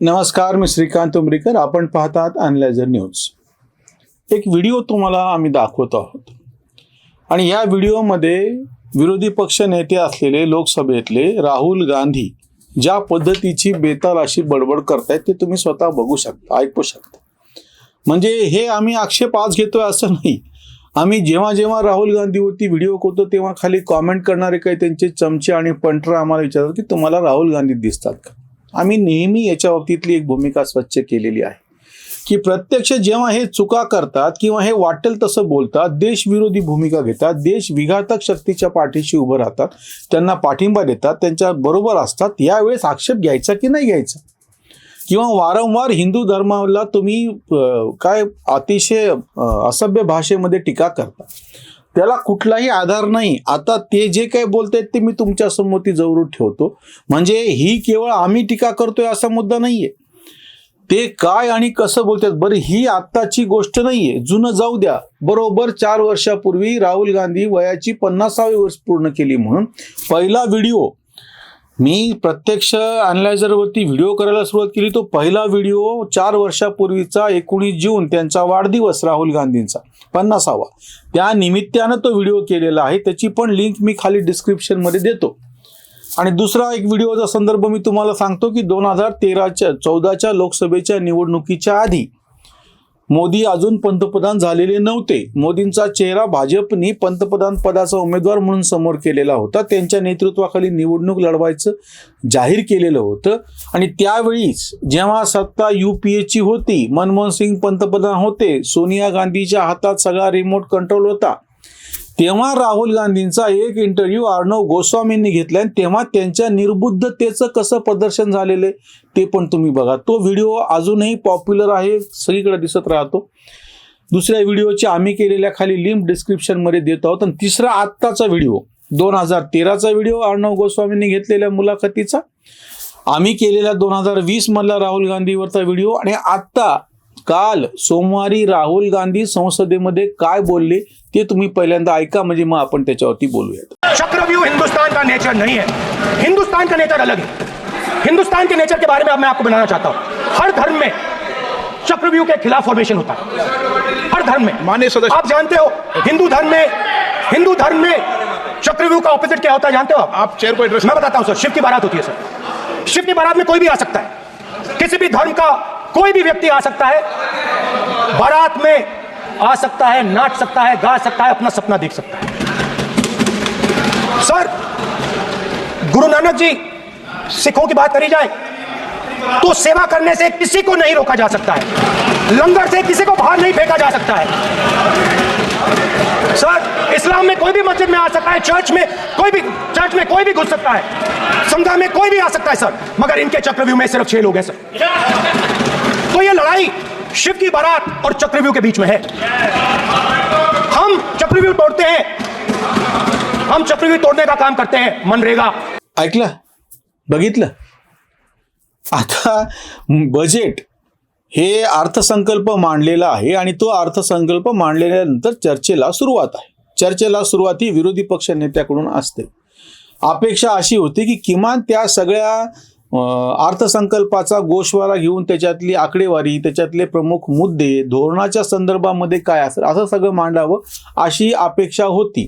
नमस्कार मी श्रीकांत उमरीकर. आपण पाहतात अनलायझर न्यूज. एक व्हिडिओ तुम्हाला आम्ही दाखवत आहोत. आणि या व्हिडिओमध्ये विरोधी पक्ष नेते असलेले लोकसभेतले राहुल गांधी ज्या पद्धतीची बेताल अशी बडबड करतायत ते तुम्ही स्वतः बघू शकता ऐकू शकता. म्हणजे हे आम्ही आक्षेप आज घेतोय असं नाही. आम्ही जेव्हा जेव्हा राहुल गांधीवरती व्हिडिओ करतो तेव्हा खाली कॉमेंट करणारे काही त्यांचे चमचे आणि पंटर आम्हाला विचारतात की तुम्हाला राहुल गांधी दिसतात का? आम्ही नेहमी याच्या बाबतीतली एक भूमिका स्वच्छ केलेली आहे. की प्रत्यक्ष जेव्हा हे चुका करतात किंवा हे वाटेल तसं बोलतात देशविरोधी भूमिका घेतात देश विघातक शक्तीच्या पाठीशी उभं राहतात त्यांना पाठिंबा देतात त्यांच्या बरोबर असतात यावेळेस आक्षेप घ्यायचा की नाही घ्यायचा? किंवा वारंवार हिंदू धर्माला तुम्ही काय अतिशय असभ्य भाषेमध्ये टीका करता? त्याला कुठलाही आधार नाही. आता ते जे काही बोलतायत ते मी तुमच्यासमोर जरूर ठेवतो. म्हणजे ही केवळ आम्ही टीका करतोय असा मुद्दा नाहीये. ते काय आणि कसं बोलतात बरं ही आत्ताची गोष्ट नाहीये. जुनं जाऊ द्या. बरोबर चार वर्षापूर्वी राहुल गांधी वयाची पन्नासावी वर्ष पूर्ण केली म्हणून. पहिला व्हिडिओ मी प्रत्यक्ष अनलायझरवरती व्हिडिओ करायला सुरुवात केली. तो पहिला व्हिडिओ चार वर्षापूर्वीचा एकोणीस जून त्यांचा वाढदिवस राहुल गांधींचा पन्नासावा. त्या निमित्तानं तो व्हिडिओ केलेला आहे. त्याची पण लिंक मी खाली डिस्क्रिप्शनमध्ये देतो. आणि दुसरा एक व्हिडिओचा संदर्भ मी तुम्हाला सांगतो की दोन हजार तेराच्या चौदाच्या लोकसभेच्या निवडणुकीच्या आधी मोदी अजून पंतप्रधान झालेले नव्हते. मोदींचा चेहरा भाजपनी पंतप्रधान पदाचा उमेदवार म्हणून समोर केलेला होता. त्यांच्या नेतृत्वाखाली निवडणूक लढवायचं जाहीर केलेलं होतं. आणि त्यावेळीच जेव्हा सत्ता युपीएची होती मनमोहन सिंग पंतप्रधान होते. सोनिया गांधीच्या हातात सगळा रिमोट कंट्रोल होता. तेव्हा राहुल गांधींचा एक इंटरव्ह्यू अर्णव गोस्वामींनी घेतला आणि तेव्हा त्यांच्या निर्बुद्धतेचं कसं प्रदर्शन झालेलं आहे ते पण तुम्ही बघा. तो व्हिडिओ अजूनही पॉप्युलर आहे सगळीकडे दिसत राहतो. दुसऱ्या व्हिडिओची आम्ही केलेल्या खाली लिंक डिस्क्रिप्शनमध्ये देत आहोत. आणि तिसरा आत्ताचा व्हिडिओ दोन हजार तेराचा व्हिडिओ अर्णव गोस्वामींनी घेतलेल्या मुलाखतीचा. आम्ही केलेला दोन हजार वीस मधला राहुल गांधीवरचा व्हिडिओ आणि आत्ता काल सोमवारी राहुल गांधी संसदेमध्ये काय बोलले ते तुम्ही पहिल्यांदा ऐका म्हणजे मग आपण त्याच्यावरती बोलूयात. चक्रव्यूह हिंदुस्तान का नेचर नहीं है? हिंदुस्तान का नेचर अलग है। हिंदुस्तान के नेचर के बारे में अब मैं आपको बनाना चाहता हूँ। हर धर्म में चक्रव्यूह के खिलाफ फॉर्मेशन होता है। हर धर्म में। माननीय सदस्य- आप जानते हो हिंदू धर्म में हिंदू धर्म में चक्रव्यूह का ऑपोजिट क्या होता है जानते हो आप? आप चेयर को एड्रेस मैं बताता हूँ सर शिव की बारात होती है सर शिव की बारात में कोई भी आ सकता है। किसी भी धर्म का कोई भी व्यक्ति आ सकता है, बारात में आ सकता है, नाच सकता है, गा सकता है, अपना सपना देख सकता है। सर, गुरु नानक जी, सिखों की बात करी जाए तो सेवा करने से किसी को नहीं रोका जा सकता है। लंगर से किसी को बाहर नहीं फेंका जा सकता है। सर, इस्लाम में कोई भी मस्जिद में आ सकता है, चर्च में कोई भी, चर्च में कोई भी घुस सकता है। समझा में कोई भी आ सकता है, सर। मगर इनके चक्रव्यूह में सिर्फ़ छह लोग हैं, सर। तो ये लड़ाई शिव की बारात और चक्रव्यूह के बीच में है। हम चक्रव्यूह तोड़ते हैं। हम चक्रव्यूह तोड़ने का काम करते हैं। मनरेगा। ऐकलं बघितलं? आता बजेट हे अर्थसंकल्प मांडलेला आहे आणि तो अर्थसंकल्प मांडलेल्यानंतर चर्चेला सुरुवात आहे. चर्चेला सुरुवात ही विरोधी पक्ष नेत्याकडून असते. अपेक्षा अशी होती की किमान त्या सगळ्या अर्थसंकल्पाचा गोषवारा घेऊन त्याच्यातली आकडेवारी त्याच्यातले प्रमुख मुद्दे धोरणाच्या संदर्भामध्ये काय असेल असं सगळं मांडावं अशी अपेक्षा होती.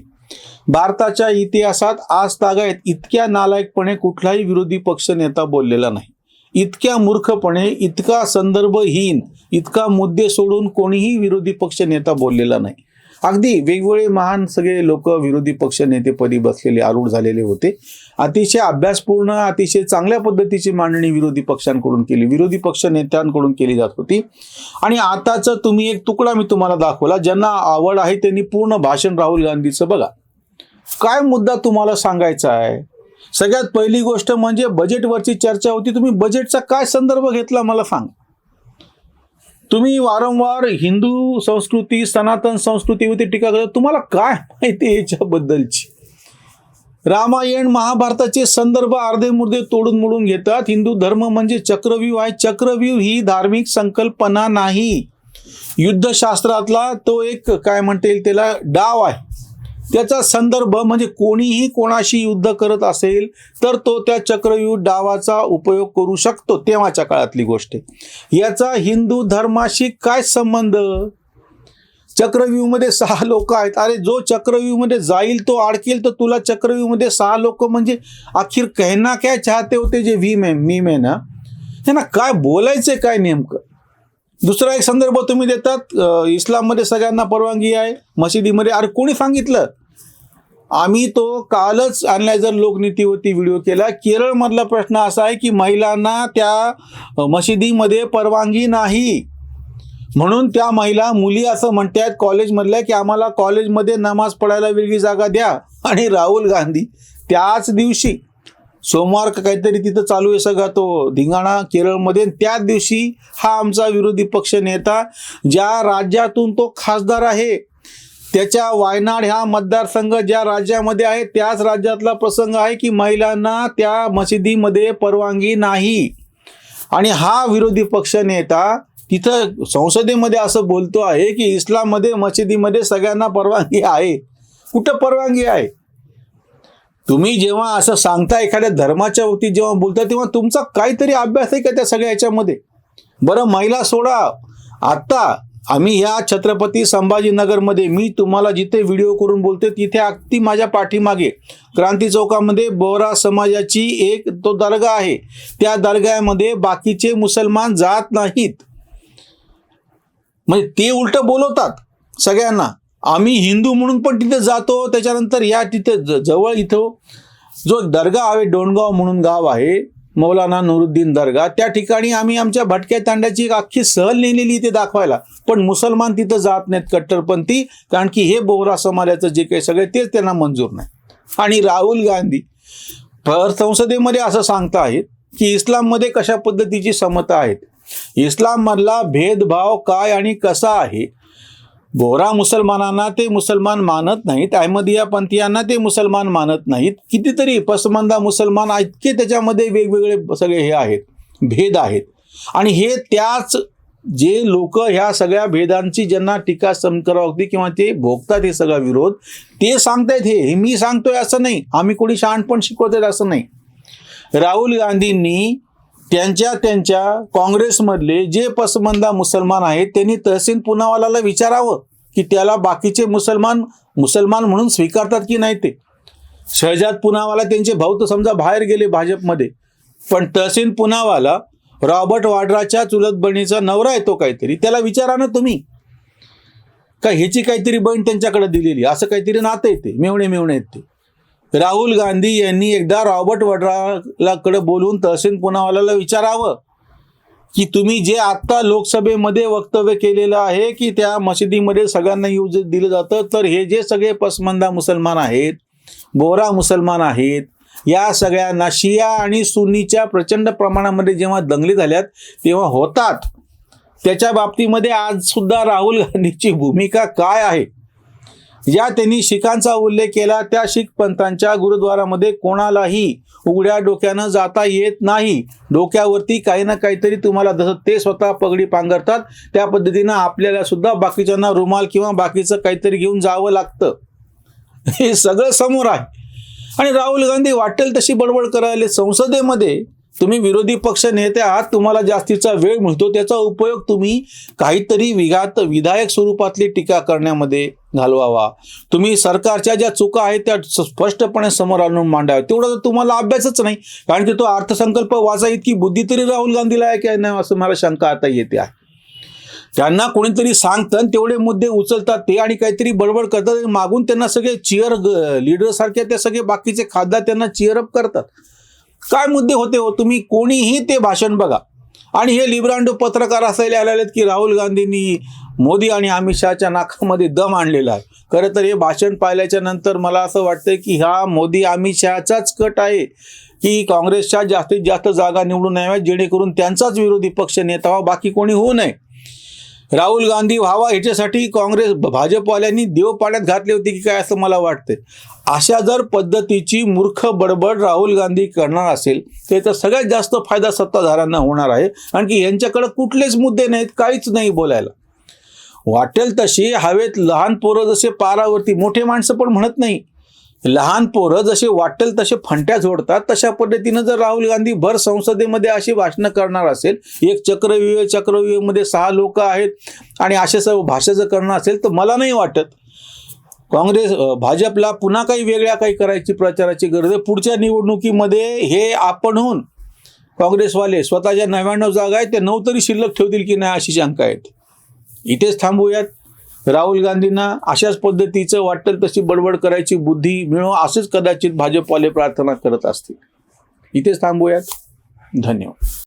भारताच्या इतिहासात आज तागायत इतक्या नालायकपणे कुठलाही विरोधी पक्ष नेता बोललेला नाही. इतक्या मूर्खपणे इतका संदर्भहीन इतका मुद्दे सोडून कोणीही विरोधी पक्ष नेता बोललेला नाही. अगदी वेगवेगळे महान सगळे लोक विरोधी पक्ष नेतेपदी बसलेले आरूढ झालेले होते. अतिशय अभ्यासपूर्ण अतिशय चांगल्या पद्धतीची मांडणी विरोधी पक्षांकडून केली. विरोधी पक्ष नेत्यांकडून केली जात होती. आणि आताचा तुम्ही एक तुकडा मी तुम्हाला दाखवला ज्यांना आवड आहे त्यांनी पूर्ण भाषण राहुल गांधीचं बघा. काय मुद्दा तुम्हाला सांगायचा आहे? सगळ्यात पहिली गोष्ट म्हणजे बजेटवरची चर्चा होती. तुम्ही बजेटचा काय संदर्भ घेतला मला सांग. तुम्ही वारंवार हिंदू संस्कृती सनातन संस्कृतीवरती टीका करता तुम्हाला काय माहिती आहे याच्याबद्दलची? रामायण महाभारताचे संदर्भ अर्धे मुर्दे तोडून मोडून घेतात. हिंदू धर्म म्हणजे चक्रव्यूह आहे. चक्रव्यूह ही धार्मिक संकल्पना नाही. युद्धशास्त्रातला तो एक काय म्हणता येईल त्याला डाव आहे. त्याचा संदर्भ म्हणजे कोणीही कोणाशी युद्ध करत असेल तर तो त्या चक्रव्यूह डावाचा उपयोग करू शकतो. तेव्हाच्या काळातली गोष्ट याचा हिंदू धर्माशी काय संबंध? चक्रव्यूहमध्ये सहा लोक आहेत. अरे जो चक्रव्यूहमध्ये जाईल तो अडकेल तर तुला चक्रव्यूहमध्ये सहा लोक म्हणजे अखेर कहना काय चाहते होते जे व्ही मॅम मी मॅन ना? त्यांना काय बोलायचं काय नेमकं? दुसरा एक संदर्भ तुम्ही देतात इस्लाममध्ये सगळ्यांना परवानगी आहे मशिदीमध्ये. अरे कोणी सांगितलं? आम्ही तो कालच अनलायझर लोकनीतीवरती व्हिडिओ केला. केरळमधला प्रश्न असा आहे की महिलांना त्या मशिदीमध्ये परवानगी नाही. म्हणून त्या महिला मुली असं म्हणतात कॉलेजमधल्या की आम्हाला कॉलेजमध्ये नमाज पडायला वेगळी जागा द्या. आणि राहुल गांधी त्याच दिवशी सोमवार काहीतरी तिथं चालू आहे सगळा तो धिंगाणा केरळमध्ये त्याच दिवशी हा आमचा विरोधी पक्ष नेता ज्या राज्यातून तो खासदार आहे त्याच्या वायनाड ह्या मतदारसंघ ज्या राज्यामध्ये आहे त्याच राज्यातला प्रसंग आहे की महिलांना त्या मशिदीमध्ये परवानगी नाही. आणि हा विरोधी पक्ष नेता तिथं संसदेमध्ये असं बोलतो आहे की इस्लाममध्ये मशिदीमध्ये सगळ्यांना परवानगी आहे. कुठं परवानगी आहे? तुम्ही जेव्हा असं सांगता एखाद्या धर्माच्या वरती जेव्हा बोलता तेव्हा तुमचा काहीतरी अभ्यास आहे का त्या सगळ्या याच्यामध्ये? बरं महिला सोडा. आत्ता आम्ही या छत्रपती संभाजीनगरमध्ये मी तुम्हाला जिथे व्हिडिओ करून बोलते तिथे अगदी माझ्या पाठीमागे क्रांती चौकामध्ये बोरा समाजाची एक तो दर्गा आहे. त्या दर्ग्यामध्ये बाकीचे मुसलमान जात नाहीत. म्हणजे ते उलट बोलवतात सगळ्यांना. आम्ही हिंदू म्हणून पण तिथे जातो त्याच्यानंतर या तिथे ज- जवळ इथं जो दर्गा आहे डोणगाव म्हणून गाव आहे मौलाना नुरुद्दीन दर्गा त्या ठिकाणी आम्ही आमच्या भटक्या तांड्याची एक अख्खी सहल नेलेली इथे दाखवायला. पण मुसलमान तिथं जात नाहीत कट्टरपंथी कारण की हे बोहरा समाजाचं जे काही सगळे तेच त्यांना मंजूर नाही. आणि राहुल गांधी भर संसदेमध्ये असं सांगता आहेत की इस्लाममध्ये कशा पद्धतीची समता आहेत? इस्लाममधला भेदभाव काय आणि कसा आहे? बोरा मुसलमानांना ते मुसलमान मानत नाहीत अहमदिया पंथीयांना ते मुसलमान मानत नाहीत. कितीतरी पसमंदा मुसलमान इतके त्याच्यामध्ये वेगवेगळे सगळे हे आहेत भेद आहेत. आणि हे त्याच जे लोक ह्या सगळ्या भेदांची ज्यांना टीका सम करावं लागते किंवा ते भोगतात हे सगळा विरोध ते सांगतायत हे मी सांगतोय असं नाही. आम्ही कोणी शहाणपण शिकवतोय असं नाही. राहुल गांधींनी त्यांच्या त्यांच्या काँग्रेसमधले जे पसमंदा मुसलमान आहेत त्यांनी तहसीन पुनावालाला विचारावं की त्याला बाकीचे मुसलमान मुसलमान म्हणून स्वीकारतात की नाही ते? शहजाद पुनावाला त्यांचे भाऊ तर समजा बाहेर गेले भाजपमध्ये पण तहसीन पुनावाला रॉबर्ट वाड्राच्या चुलत बहिणीचा नवरा येतो काहीतरी त्याला विचारा ना तुम्ही. का ह्याची काहीतरी बहीण त्यांच्याकडे दिलेली असं काहीतरी नातं येते मेवणे मेवणे येते ते. राहुल गांधी यांनी एकदा रॉबर्ट वड्रालाकडे बोलून तहसीन पुनावाला विचारावं की तुम्ही जे आत्ता लोकसभेमध्ये वक्तव्य केलेलं आहे की त्या मशिदीमध्ये सगळ्यांना यूज दिलं जातं तर हे जे सगळे पसमंदा मुसलमान आहेत बोरा मुसलमान आहेत या सगळ्यांना शिया आणि सुन्नीच्या प्रचंड प्रमाणामध्ये जेव्हा दंगली झाल्यात तेव्हा होतात. त्याच्या बाबतीमध्ये आज सुद्धा राहुल गांधीची भूमिका काय आहे? या त्यांनी शिखांचा उल्लेख केला. त्या शीख पंथांच्या गुरुद्वारामध्ये कोणालाही उघड्या डोक्यानं जाता येत नाही. डोक्यावरती काही ना काहीतरी तुम्हाला जसं ते स्वतः पगडी पांघरतात त्या पद्धतीनं आपल्याला सुद्धा बाकीच्यांना रुमाल किंवा बाकीचं काहीतरी घेऊन जावं लागतं. हे सगळं समोर आहे. आणि राहुल गांधी वाटेल तशी बडबड करायला संसदेमध्ये तुम्ही विरोधी पक्ष नेते आहात तुम्हाला जास्तीचा वेळ मिळतो त्याचा उपयोग तुम्ही काहीतरी विघात विधायक स्वरूपातली टीका करण्यामध्ये घालवावा. तुम्ही सरकारच्या ज्या चुका आहेत त्या स्पष्टपणे समोर आणून मांडाव्या तेवढं तर तुम्हाला अभ्यासच नाही कारण की तो अर्थसंकल्प वाचा इतकी बुद्धी तरी राहुल गांधीला आहे की नाही असं मला शंका आता येते आहे. त्यांना कोणीतरी सांगतं तेवढे मुद्दे उचलतात ते आणि काहीतरी बडबड करतात मागून त्यांना सगळे चिअर लिडरसारखे ते सगळे बाकीचे खासदार त्यांना चिअरअप करतात. काय मुद्दे होते हो? तुम्ही कोणीही ते भाषण बघा. आणि हे लिब्रांडो पत्रकार असायला आलेले आहेत की राहुल गांधींनी मोदी आणि अमित शहाच्या नाकामध्ये दम आणलेला आहे. खरं तर हे भाषण पाहिल्याच्या नंतर मला असं वाटतं की हा मोदी अमित शहाचाच कट आहे की काँग्रेसच्या जास्तीत जास्त जागा निवडून याव्यात जेणेकरून त्यांचाच विरोधी पक्ष नेता व्हावा बाकी कोणी होऊ नये. राहुल गांधी व्हावा ह्याच्यासाठी काँग्रेस भाजपवाल्यांनी देव पाण्यात घातले होते की काय असं मला वाटतंय. अशा जर पद्धतीची मूर्ख बडबड राहुल गांधी करणार असेल तर याचा सगळ्यात जास्त फायदा सत्ताधाऱ्यांना होणार आहे. कारण की यांच्याकडे कुठलेच मुद्दे नाहीत काहीच नाही बोलायला. वाटेल तशी हवेत लहान पोरं जसे पारावरती मोठे माणसं पण म्हणत नाही. लहान पोरं जसे वाटेल तसे फंट्या जोडतात तशा पद्धतीनं जर राहुल गांधी भर संसदेमध्ये अशी भाषणं करणार असेल एक चक्रव्यूह चक्रव्यूहमध्ये सहा लोक आहेत आणि असे सर्व भाषा जर करणार असेल तर मला नाही वाटत. काँग्रेस भाजपला पुन्हा काही वेगळ्या काही करायची प्रचाराची गरज आहे. पुढच्या निवडणुकीमध्ये हे आपणहून काँग्रेसवाले स्वतःच्या नव्याण्णव जागा आहेत ते नऊ तरी शिल्लक ठेवतील की नाही अशी शंका आहेत. इथेच थांबूयात. राहुल गांधींना अशाच पद्धतीचं वाटेल तशी बडबड करायची बुद्धी मिळो असेच कदाचित भाजपवाले प्रार्थना करत असतील. इथेच थांबूयात. धन्यवाद.